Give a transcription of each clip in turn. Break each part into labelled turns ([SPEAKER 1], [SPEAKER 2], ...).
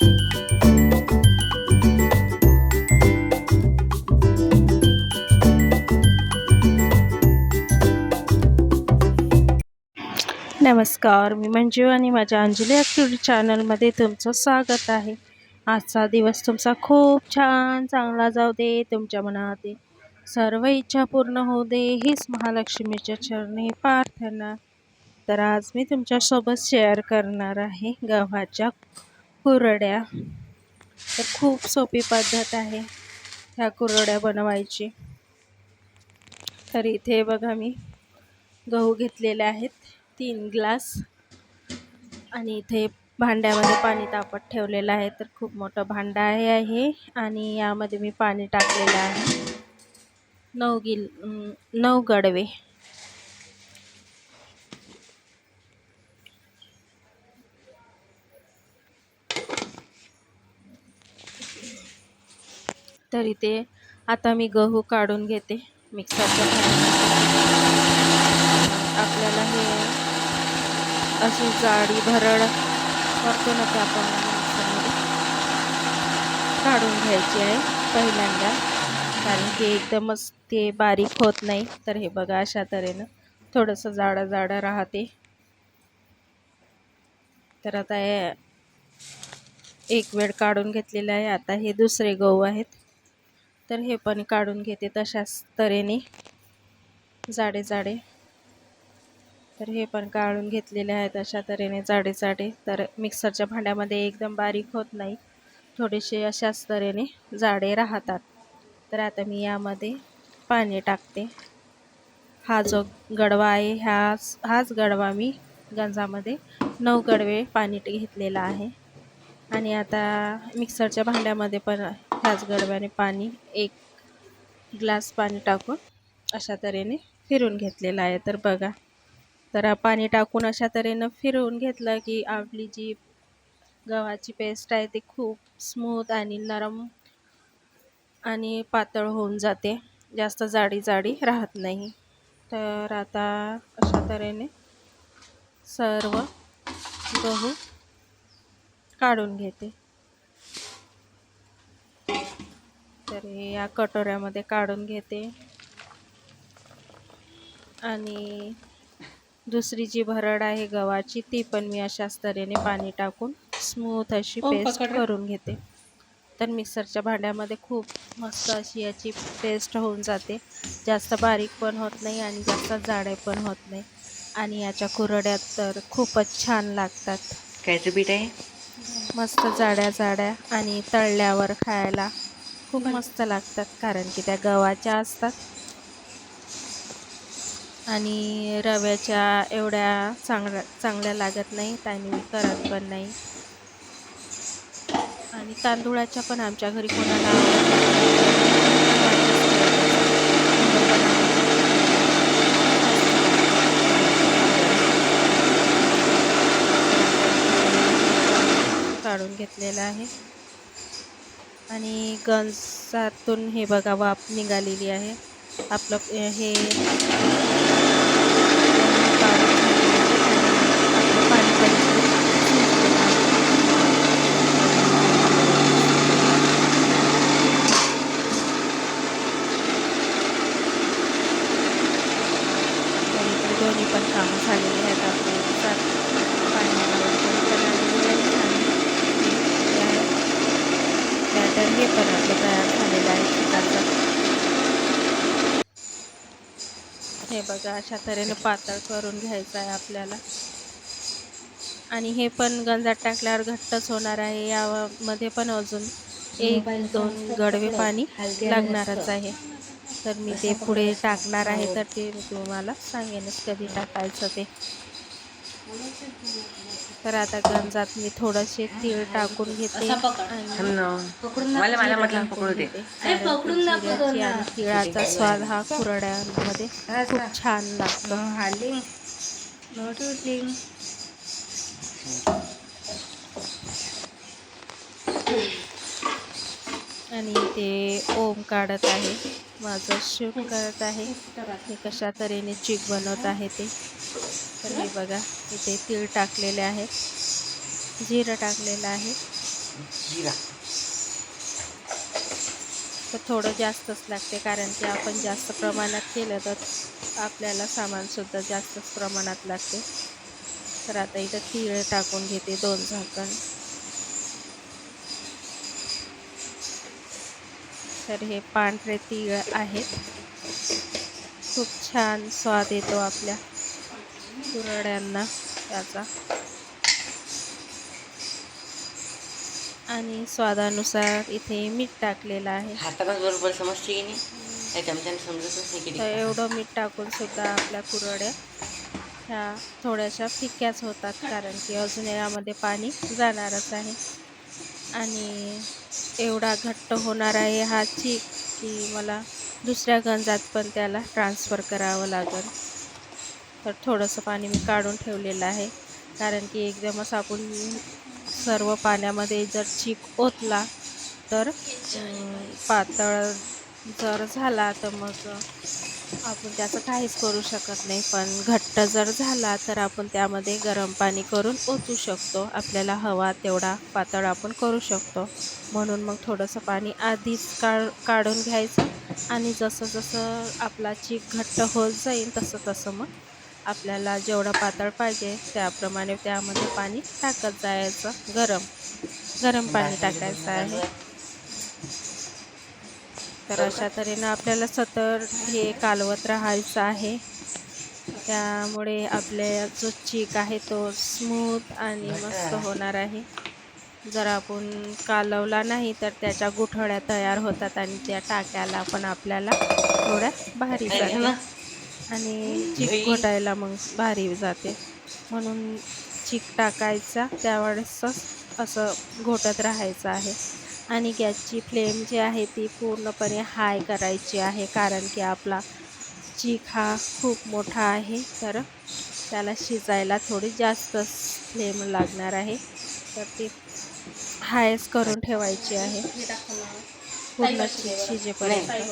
[SPEAKER 1] नमस्कार मी मंजू आणि माझ्या अंजली ॲक्टिव्हिटी चॅनलमध्ये तुमचं स्वागत आहे. आजचा दिवस तुमचा खूप छान चांगला जाऊ दे तुमच्या मनात सर्व इच्छा पूर्ण होऊ दे हीच महालक्ष्मीच्या चरणी प्रार्थना. तर आज मी तुमच्यासोबत शेअर करणार आहे गव्हाच्या कुरड्या. तर खूप सोपी पद्धत आहे ह्या कुरड्या बनवायची. तर इथे बघा मी गहू घेतलेले आहेत तीन ग्लास. आणि इथे भांड्यामध्ये पाणी तापत ठेवलेलं आहे तर खूप मोठं भांडं आहे आहे आणि यामध्ये मी पाणी टाकलेलं आहे. नऊ गिल नऊ गडवे. तर इथे आता मी गहू काढून घेते मिक्सरच्या आपल्याला हे अशी जाडी भरड करतो ना ते आपण मिक्सरमध्ये. काढून घ्यायची आहे पहिल्यांदा. कारण की एकदमच ते बारीक होत नाही. तर हे बघा अशा तऱ्हेनं थोडंसं जाडं जाडं राहते. तर आता हे एक वेळ काढून घेतलेलं आहे. आता हे दुसरे गहू आहेत. तर हे पण काढून घेते तशाच तऱ्हेने. जाडे जाडे. तर हे पण काढून घेतलेले आहेत अशा तऱ्हेने जाडे जाडे. तर मिक्सरच्या भांड्यामध्ये एकदम बारीक होत नाही. थोडेसे अशाच तऱ्हेने जाडे राहतात. तर आता मी यामध्ये पाणी टाकते. हा जो गडवा आहे ह्याच हाच गडवा मी गंजामध्ये नऊ गडवे पाणी घेतलेला आहे. आणि आता मिक्सरच्या भांड्यामध्ये पण ह्याच गडव्याने पाणी एक ग्लास पाणी टाकून अशा तऱ्हेने फिरून घेतलेलं आहे. तर बघा तर पाणी टाकून अशा तऱ्हेनं फिरवून घेतलं की आपली जी गव्हाची पेस्ट आहे ती खूप स्मूथ आणि नरम आणि पातळ होऊन जाते. जास्त जाडी जाडी राहत नाही. तर आता अशा तऱ्हेने सर्व गहू काढून घेते. तर हे या कटोऱ्यामध्ये काढून घेते. आणि दुसरी जी भरड आहे गव्हाची ती पण मी अशाच तऱ्हेने पाणी टाकून स्मूथ अशी पेस्ट करून घेते. तर मिक्सरच्या भांड्यामध्ये खूप मस्त अशी याची पेस्ट होऊन जाते. जास्त बारीक पण होत नाही आणि जास्त जाडे पण होत नाही. आणि याच्या कुरड्या तर खूपच छान लागतात.
[SPEAKER 2] कायचं पीठ आहे?
[SPEAKER 1] मस्त जाड्या जाड्या आणि तळल्यावर खायला. हो खूप मस्त लागतात कारण की त्या गव्हाच्या असतात. आणि रव्याच्या एवढ्या चांगल्या चांगल्या लागत नाहीत आणि करत पण नाही. आणि तांदूळाच्या पण आमच्या घरी कोणाला काढून घेतलेला आहे. आणि गन्सातून हे बघा वाफ निघालेली आहे. आपलं हे पाणी दोन्ही पण कामं झालेली आहेत आपले बॅटर हे पण आपलं तयार झालेलं आहे चिकनचं हे बघा अशा तऱ्हेने पातळ करून घ्यायचं आहे आपल्याला. आणि हे पण गंजात टाकल्यावर घट्टच होणार आहे यामध्ये पण अजून एक दोन गडवे पाणी लागणारच आहे. तर मी ते पुढे टाकणार आहे तर ते तुम्हाला सांगेनच कधी टाकायचं ते. तर आता गंजात मी थोडेसे तीळ टाकून घेते.
[SPEAKER 2] मला मला म्हटलं पकडू दे.
[SPEAKER 1] आणि तिळाचा स्वाद हा कुरड्यांमध्ये खूप छान लागतो. आणि ते ओम काढत आहे. माझं शूट करत आहे. कशा तऱ्हेने चीक बनवत आहे ते. हे बघा इथे तीळ टाकलेले आहेत. जिरं टाकलेलं आहे. तर थोडं जास्तच लागते कारण की आपण जास्त प्रमाणात केलं तर आपल्याला सामानसुद्धा जास्तच प्रमाणात लागते. तर आता इथं तीळ टाकून घेते दोन झाकण. तर हे पांढरे तीळ आहेत. खूप छान स्वाद येतो आपल्या. कुरड्यांना त्याचा. आणि स्वादानुसार इथे मीठ टाकलेलं आहे.
[SPEAKER 2] हातानच बरोबर समजते की नाही? त्या चमच्याने समजतच नाही किती
[SPEAKER 1] तर एवढं मीठ टाकून सुद्धा आपल्या कुरड्या ह्या थोड्याशा फिक्याच होतात. कारण की अजून यामध्ये पाणी जाणारच आहे. आणि एवढा घट्ट होणार आहे हा चीक की मला दुसऱ्या गंजात पण त्याला ट्रान्सफर करावं लागेल. तर थोडंसं पाणी मी काढून ठेवलेलं आहे. कारण की एकदमच आपण सर्व पाण्यामध्ये जर चीक ओतला तर पातळ जर झाला तर मग आपण त्याचं काहीच करू शकत नाही. पण घट्ट जर झाला तर आपण त्यामध्ये गरम पाणी करून ओतू शकतो. आपल्याला हवा तेवढा पातळ आपण करू शकतो. म्हणून मग थोडंसं पाणी आधीच काढ काढून घ्यायचं आणि जसं जसं आपला चीक घट्ट होत जाईल तसं तसं मग आपल्याला जेवढं पातळ पाहिजे त्याप्रमाणे त्यामध्ये पाणी टाकत जायचं. गरम. गरम पाणी टाकायचं आहे. तर अशा तऱ्हेनं आपल्याला सतत हे कालवत राहायचं आहे. त्यामुळे आपल्या जो चीक आहे तो स्मूथ आणि मस्त होणार आहे. जर आपण कालवला नाही तर त्याच्या गुठळ्या तयार होतात आणि त्या टाकायला पण आपल्याला थोड्या भारी जाते आणि चीक घोटायला मग भारी जाते. म्हणून चीक टाकायचा त्यावेळेसच असं घोटत राहायचं आहे. आणि गॅसची फ्लेम जी आहे ती पूर्णपणे हाय करायची आहे कारण की आपला चीक हा खूप मोठा आहे. तर त्याला शिजायला थोडी जास्त फ्लेम लागणार आहे. तर ती हायच करून ठेवायची आहे. पूर्ण शिजेपर्यंत.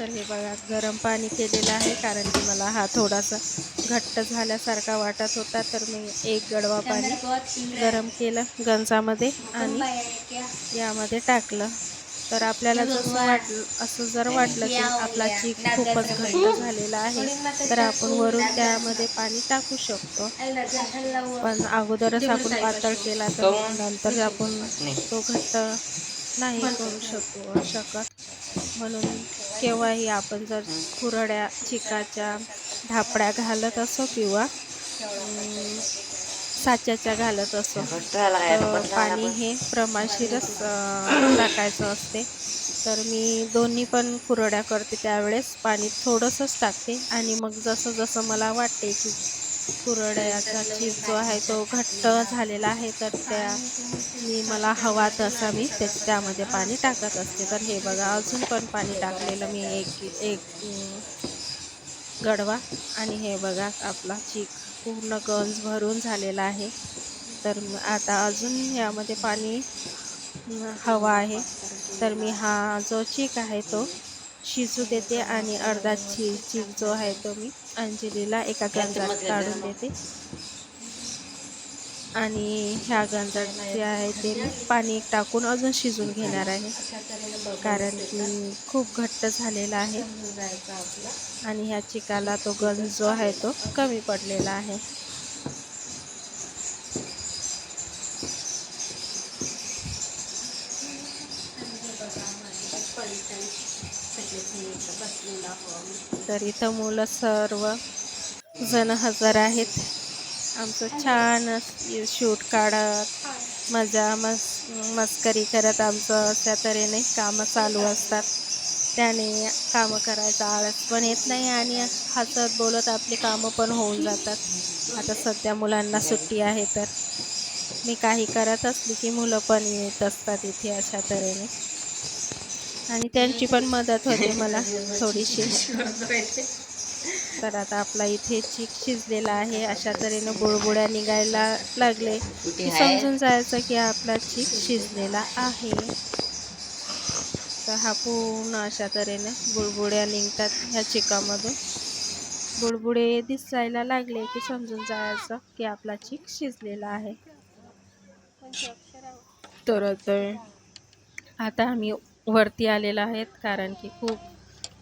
[SPEAKER 1] तर हे बघा गरम पाणी केलेलं आहे कारण की मला हा थोडासा घट्ट झाल्यासारखा वाटत होता. तर मी एक गडवा पाणी गरम केलं गंजामध्ये आणि यामध्ये टाकलं. तर आपल्याला जसं वाटलं असं जर वाटलं की आपला चीक खूपच घट्ट झालेला आहे तर आपण वरून त्यामध्ये पाणी टाकू शकतो. पण अगोदरच आपण पातळ केला तर नंतर आपण तो घट्ट नाही करू शकू शकत. म्हणून केव्हाही आपण जर कुरड्या चिकाच्या ढापड्या घालत असो किंवा साच्याच्या घालत असो पाणी हे प्रमाणशीरच अं, टाकायचं असते. तर मी दोन्ही पण कुरड्या करते त्यावेळेस. पाणी थोडंसंच टाकते. आणि मग जसं जसं मला वाटते की कुरड्याचा चीज जो आहे तो घट्ट झालेला आहे तर त्या मी मला हवा तसा मी ते त्यामध्ये पाणी टाकत असते. तर हे बघा अजून पण पाणी टाकलेलं मी एक एक गडवा. आणि हे बघा आपला चीक पूर्ण गंज भरून झालेला आहे. तर आता अजून यामध्ये पाणी हवा आहे. तर मी हा जो चीक आहे तो शिजू देते आणि अर्धा ची चीक जो आहे तो मी अंजलीला एका गंजात काढून देते. आणि ह्या गंजात जे आहे ते मी पाणी टाकून अजून शिजून घेणार आहे. कारण की खूप घट्ट झालेला आहे. आणि ह्या चिकाला तो गंज जो आहे तो कमी पडलेला आहे. तर इथं मुलं सर्व जण हजर आहेत. आमचं छान शूट काढत मजा मस मस्करी करत आमचं अशा तऱ्हेने कामं चालू असतात. त्याने कामं करायचा आळस पण येत नाही आणि हसत बोलत आपली कामं पण होऊन जातात. आता सध्या मुलांना सुट्टी आहे तर. मी काही करत असली की मुलं पण येत असतात इथे अशा तऱ्हेने. आणि त्यांची पण मदत होते मला थोडीशी. तर आता आपला इथे चीक शिजलेला आहे. अशा तऱ्हेनं बुळबुड्या निघायला लागले. समजून जायचं की आपला चीक शिजलेला आहे. तर हा पूर्ण अशा तऱ्हेने बुळबुड्या निघतात ह्या चिकामधून. बुडबुडे दिसायला लागले की समजून जायचं की आपला चीक शिजलेला आहे. तर आता आम्ही वरती आलेला आहेत कारण की खूप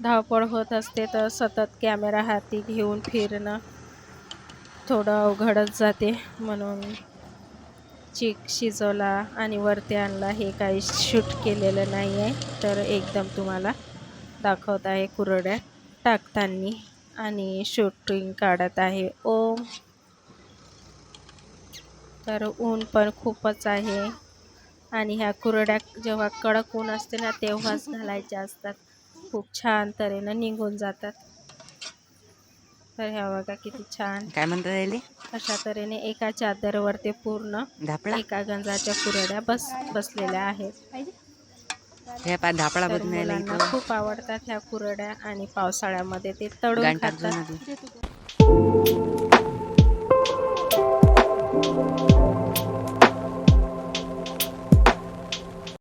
[SPEAKER 1] धावपळ होत असते तर सतत कॅमेरा हाती घेऊन फिरणं थोडं अवघडच जाते. म्हणून चीक शिजवला आणि वरती आणला हे काही शूट केलेलं नाही आहे तर एकदम तुम्हाला दाखवत आहे कुरड्या टाकताना आणि शूटिंग काढत आहे. ओम! तर ऊन पण खूपच आहे. आणि ह्या कुरड्या जेव्हा कडक ऊन असते ना तेव्हाच घालायच्या असतात. खूप छान तऱ्हेनं निघून जातात. तर ह्या बघा किती छान.
[SPEAKER 2] काय म्हणता
[SPEAKER 1] अशा तऱ्हेने एका चादरवर ते पूर्ण एका गंजाच्या कुरड्या बस बसलेल्या आहेत. मुलांना खूप आवडतात ह्या कुरड्या आणि पावसाळ्यामध्ये ते तळून
[SPEAKER 2] टाकतो
[SPEAKER 1] खातात.